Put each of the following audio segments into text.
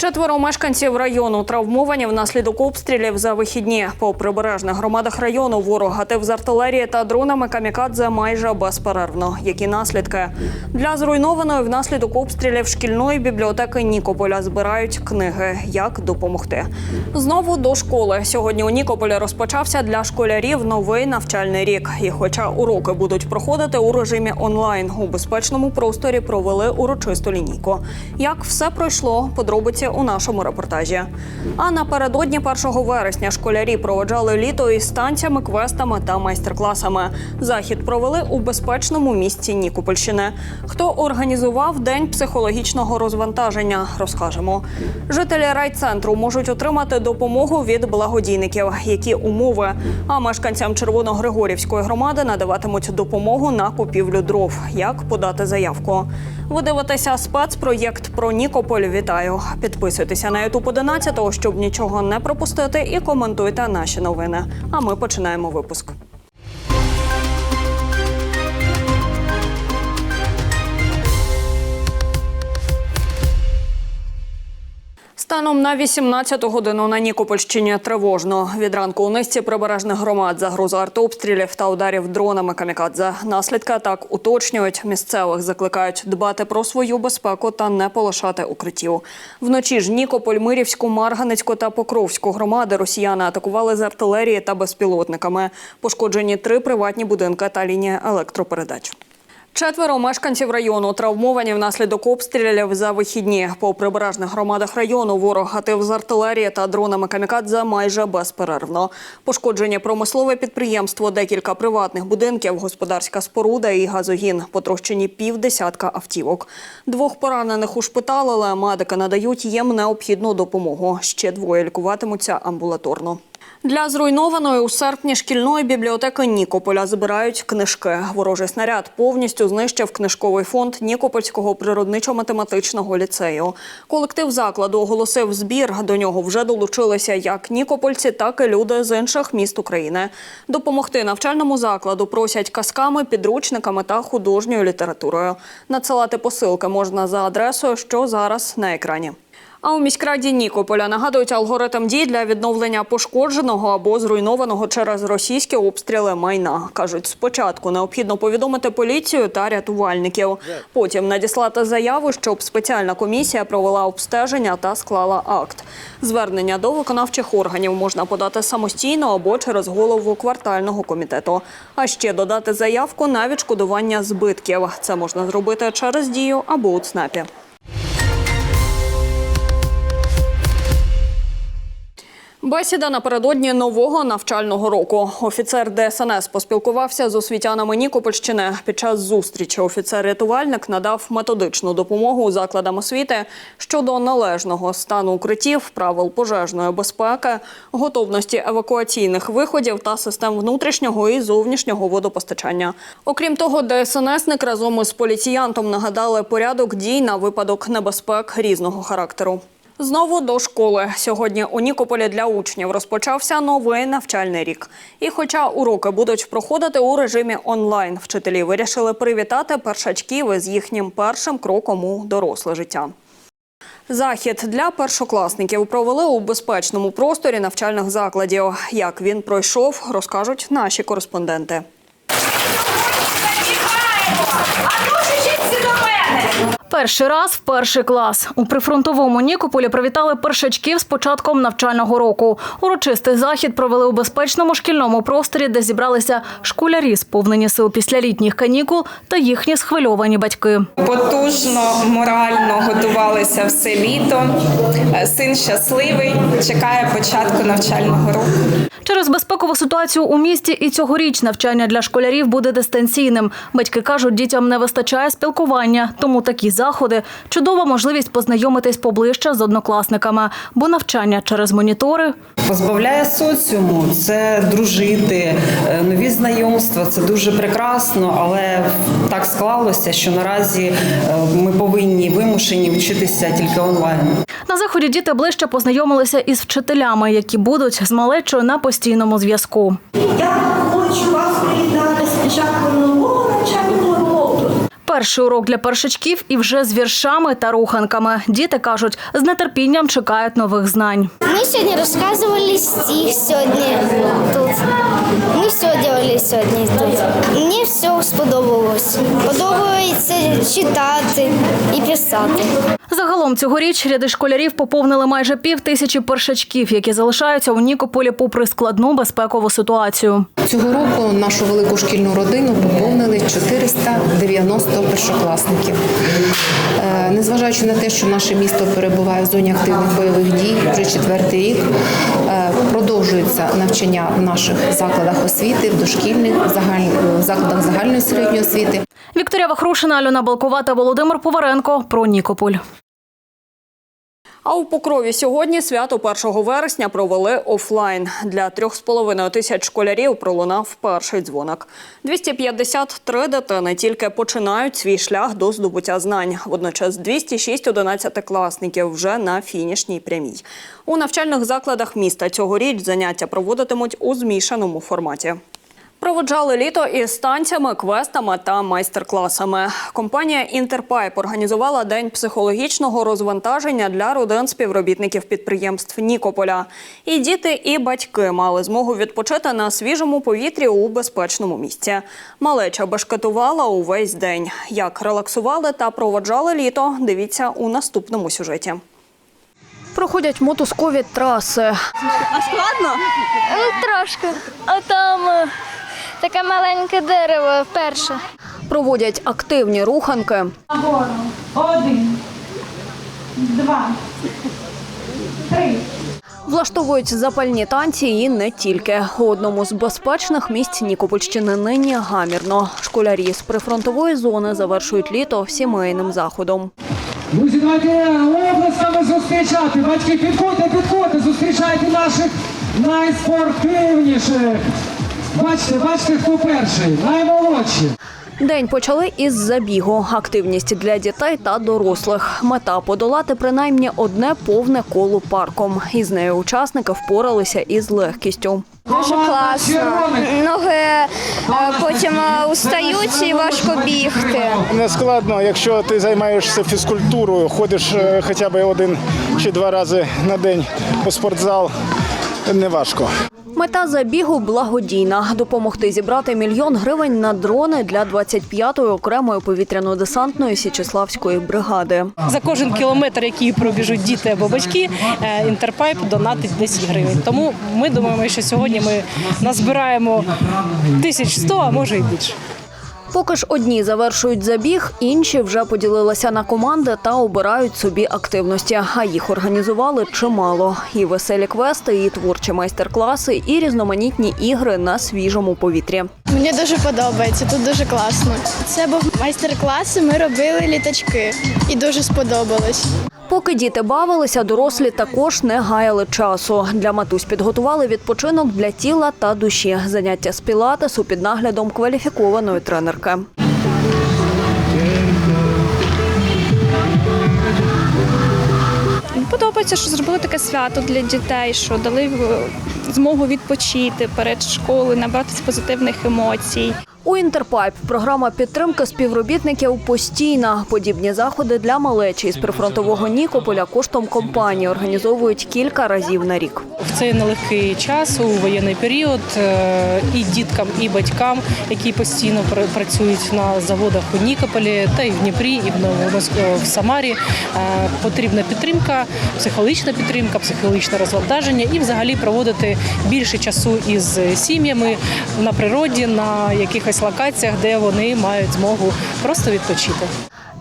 Четверо мешканців району травмовані внаслідок обстрілів за вихідні. По прибережних громадах району ворог гатив з артилерії та дронами камікадзе майже безперервно. Які наслідки для зруйнованої внаслідок обстрілів шкільної бібліотеки Нікополя збирають книги. Як допомогти? Знову до школи. Сьогодні у Нікополі розпочався для школярів новий навчальний рік. І хоча уроки будуть проходити у режимі онлайн, у безпечному просторі провели урочисту лінійку. Як все пройшло, подробиці у нашому репортажі. А напередодні 1 вересня школярі проводжали літо із станціями, квестами та майстер-класами. Захід провели у безпечному місці Нікопольщини. Хто організував день психологічного розвантаження, розкажемо. Жителі райцентру можуть отримати допомогу від благодійників. Які умови? А мешканцям Червоногригорівської громади надаватимуть допомогу на купівлю дров. Як подати заявку? Ви дивитеся спецпроєкт про Нікополь. Вітаю! Підписуйтеся на YouTube 11, щоб нічого не пропустити, і коментуйте наші новини. А ми починаємо випуск. Станом на 18 годину на Нікопольщині тривожно. Від ранку у низці прибережних громад загроза артобстрілів та ударів дронами камікадзе. Наслідки атак уточнюють. Місцевих закликають дбати про свою безпеку та не полишати укриттів. Вночі ж Нікополь, Мирівську, Марганицьку та Покровську громади росіяни атакували з артилерії та безпілотниками. Пошкоджені три приватні будинки та лінія електропередач. Четверо мешканців району травмовані внаслідок обстрілів за вихідні. По прибережних громадах району ворог гатив з артилерії та дронами камікадзе майже безперервно. Пошкоджені промислове підприємство, декілька приватних будинків, господарська споруда і газогін. Потрощені півдесятка автівок. Двох поранених ушпиталили. Медики надають їм необхідну допомогу. Ще двоє лікуватимуться амбулаторно. Для зруйнованої у серпні шкільної бібліотеки Нікополя збирають книжки. Ворожий снаряд повністю знищив книжковий фонд Нікопольського природничо-математичного ліцею. Колектив закладу оголосив збір. До нього вже долучилися як нікопольці, так і люди з інших міст України. Допомогти навчальному закладу просять казками, підручниками та художньою літературою. Надсилати посилки можна за адресою, що зараз на екрані. А у міськраді Нікополя нагадують алгоритм дій для відновлення пошкодженого або зруйнованого через російські обстріли майна. кажуть, спочатку необхідно повідомити поліцію та рятувальників. Потім надіслати заяву, щоб спеціальна комісія провела обстеження та склала акт. Звернення до виконавчих органів можна подати самостійно або через голову квартального комітету. А ще додати заявку на відшкодування збитків. Це можна зробити через дію або у ЦНАПі. Бесіда напередодні нового навчального року. Офіцер ДСНС поспілкувався з освітянами Нікопольщини. Під час зустрічі офіцер-рятувальник надав методичну допомогу закладам освіти щодо належного стану укриттів, правил пожежної безпеки, готовності евакуаційних виходів та систем внутрішнього і зовнішнього водопостачання. Окрім того, ДСНСник разом із поліціянтом нагадали порядок дій на випадок небезпек різного характеру. Знову до школи. Сьогодні у Нікополі для учнів розпочався новий навчальний рік. І хоча уроки будуть проходити у режимі онлайн, вчителі вирішили привітати першачків із їхнім першим кроком у доросле життя. Захід для першокласників провели у безпечному просторі навчальних закладів. Як він пройшов, розкажуть наші кореспонденти. Перший раз в перший клас у прифронтовому Нікополі привітали першачків з початком навчального року. Урочистий захід провели у безпечному шкільному просторі, де зібралися школярі, сповнені сил після літніх канікул та їхні схвильовані батьки. Потужно, морально готувалися все літо. Син щасливий, чекає початку навчального року. Через безпекову ситуацію у місті і цьогоріч навчання для школярів буде дистанційним. Батьки кажуть, дітям не вистачає спілкування, тому такі заходи чудова можливість познайомитись поближче з однокласниками, бо навчання через монітори позбавляє соціуму, це дружити, е, нові знайомства. Це дуже прекрасно, але так склалося, що наразі е, ми повинні вимушені вчитися тільки онлайн На заході діти ближче познайомилися із вчителями, які будуть з малечою на постійному зв'язку. Я хочу вас привітати з початком нового навчального року. Перший урок для першачків і вже з віршами та руханками. Діти кажуть, з нетерпінням чекають нових знань. Мы сегодня рассказывали стих сегодня тут. Мы все делали сьогодні тут. Мені все сподобалось. Подобається читати і писати. Загалом цьогоріч ряди школярів поповнили майже пів тисячі першачків, які залишаються у Нікополі попри складну безпекову ситуацію. Цього року нашу велику шкільну родину поповнили 490 першокласників. Е, Незважаючи на те, що наше місто перебуває в зоні активних бойових дій вже четвертий рік, е, продовжується навчання в наших закладах освіти, в дошкільних загаль- закладах загальної середньої освіти. Вікторія Вахрушина, Альона Балкова та Володимир Поваренко про Нікополь. А у Покрові сьогодні свято 1 вересня провели офлайн. Для 3,5 тисяч школярів пролунав перший дзвоник. 253 дитини тільки починають свій шлях до здобуття знань. Водночас 206 одинадцятикласників вже на фінішній прямій. У навчальних закладах міста цьогоріч заняття проводитимуть у змішаному форматі. Проводжали літо із танцями, квестами та майстер-класами. Компанія Інтерпайп організувала день психологічного розвантаження для родин співробітників підприємств Нікополя. І діти, і батьки мали змогу відпочити на свіжому повітрі у безпечному місці. Малеча бешкетувала увесь день. Як релаксували та проводжали літо, дивіться у наступному сюжеті. Проходять мотузкові траси. Ну, трошки. А там е, таке маленьке дерево перше. Проводять активні руханки. Один, два, три. Влаштовують запальні танці і не тільки. У одному з безпечних місць Нікопольщини нині гамірно. Школярі з прифронтової зони завершують літо сімейним заходом. Друзі, давайте обласками зустрічати. Батьки, підходьте, підходьте, зустрічайте наших найспортивніших. Бачите, бачите, хто перший, наймолодші. День почали із забігу. Активність для дітей та дорослих. Мета подолати принаймні одне повне коло парком. Із нею учасники впоралися із легкістю. Дуже класно. Ноги е, потім е, устають і важко бігти. Не складно, якщо ти займаєшся фізкультурою, ходиш е, хоча б один чи два рази на день у спортзал, не важко. Мета забігу благодійна допомогти зібрати мільйон гривень на дрони для 25-ї окремої повітряно-десантної Січеславської бригади. За кожен кілометр, який пробіжуть діти або батьки, е, інтерпайп донатить 10 гривень. Тому ми думаємо, що сьогодні ми назбираємо 1100, а може і більше. Поки ж одні завершують забіг, інші вже поділилися на команди та обирають собі активності. А їх організували чимало. І веселі квести, і творчі майстер-класи, і різноманітні ігри на свіжому повітрі. Мені дуже подобається, тут дуже класно. Це був майстер-клас, ми робили літачки, і дуже сподобалось. Поки діти бавилися, дорослі також не гаяли часу. Для матусь підготували відпочинок для тіла та душі. Заняття з пілатесу під наглядом кваліфікованої тренерки. Подобається, що зробили таке свято для дітей, що дали е, змогу відпочити перед школою, набратися позитивних емоцій. У Інтерпайп програма підтримки співробітників постійна. Подібні заходи для малечі із прифронтового Нікополя коштом компанії організовують кілька разів на рік. В цей нелегкий час у воєнний період е, і діткам, і батькам, які постійно пр- працюють на заводах у Нікополі та і в Дніпрі, і в Новомоск- в Самарі. е, Потрібна підтримка, психологічна підтримка, психологічне розвантаження і взагалі проводити більше часу із сім'ями на природі, на якихось локаціях, де вони мають змогу просто відпочити.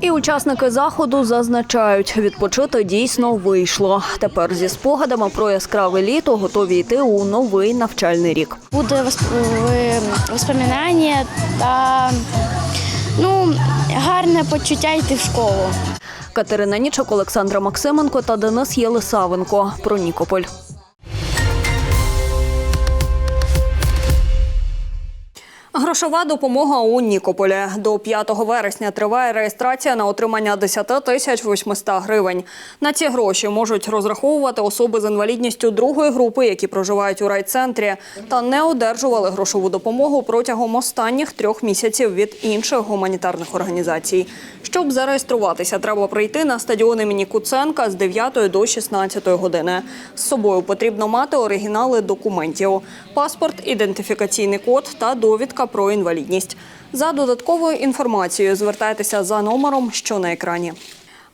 І учасники заходу зазначають, відпочити дійсно вийшло. Тепер зі спогадами про яскраве літо готові йти у новий навчальний рік. Буде воспоминання та ну, гарне почуття йти в школу. Катерина Нічок, Олександра Максименко та Денис Єлисавенко про Нікополь. Грошова допомога у Нікополі. До 5 вересня триває реєстрація на отримання 10 тисяч 800 гривень. На ці гроші можуть розраховувати особи з інвалідністю другої групи, які проживають у райцентрі, та не одержували грошову допомогу протягом останніх трьох місяців від інших гуманітарних організацій. Щоб зареєструватися, треба прийти на стадіон імені Куценка з 9 до 16 години. З собою потрібно мати оригінали документів: паспорт, ідентифікаційний код та довідка про інвалідність. За додатковою інформацією звертайтеся за номером, що на екрані.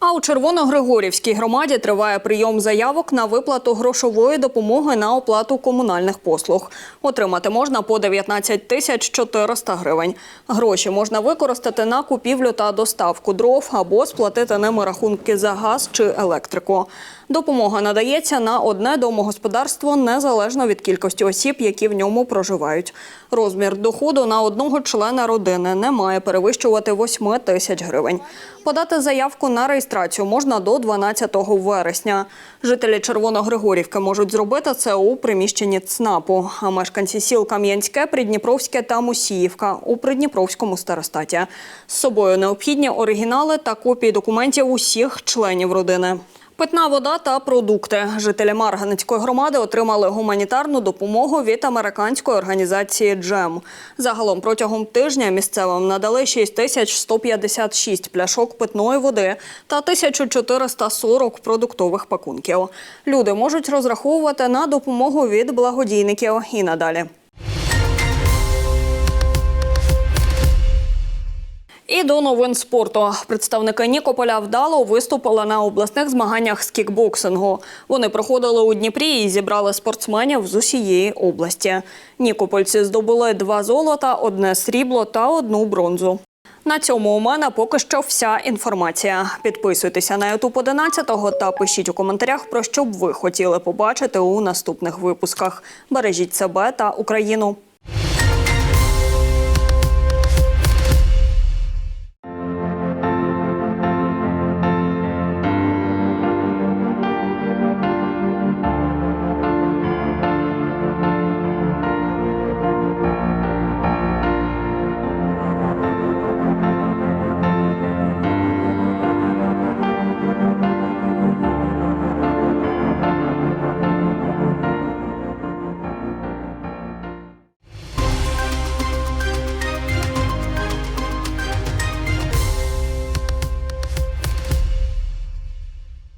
А у Червоногригорівській громаді триває прийом заявок на виплату грошової допомоги на оплату комунальних послуг. Отримати можна по 19 тисяч 400 гривень. Гроші можна використати на купівлю та доставку дров або сплатити ними рахунки за газ чи електрику. Допомога надається на одне домогосподарство незалежно від кількості осіб, які в ньому проживають. Розмір доходу на одного члена родини не має перевищувати 8 тисяч гривень. Подати заявку на реєстрацію можна до 12 вересня. Жителі Червоногригорівки можуть зробити це у приміщенні ЦНАПу, а мешканці сіл Кам'янське, Придніпровське та Мусіївка у Придніпровському старостаті. З собою необхідні оригінали та копії документів усіх членів родини. Питна вода та продукти. Жителі Марганецької громади отримали гуманітарну допомогу від американської організації Джем. Загалом протягом тижня місцевим надали 6156 пляшок питної води та 1440 продуктових пакунків. Люди можуть розраховувати на допомогу від благодійників і надалі. І до новин спорту. Представники Нікополя вдало виступили на обласних змаганнях з кікбоксингу. Вони проходили у Дніпрі і зібрали спортсменів з усієї області. Нікопольці здобули два золота, одне срібло та одну бронзу. На цьому у мене поки що вся інформація. Підписуйтеся на Ютуб 11 та пишіть у коментарях, про що б ви хотіли побачити у наступних випусках. Бережіть себе та Україну.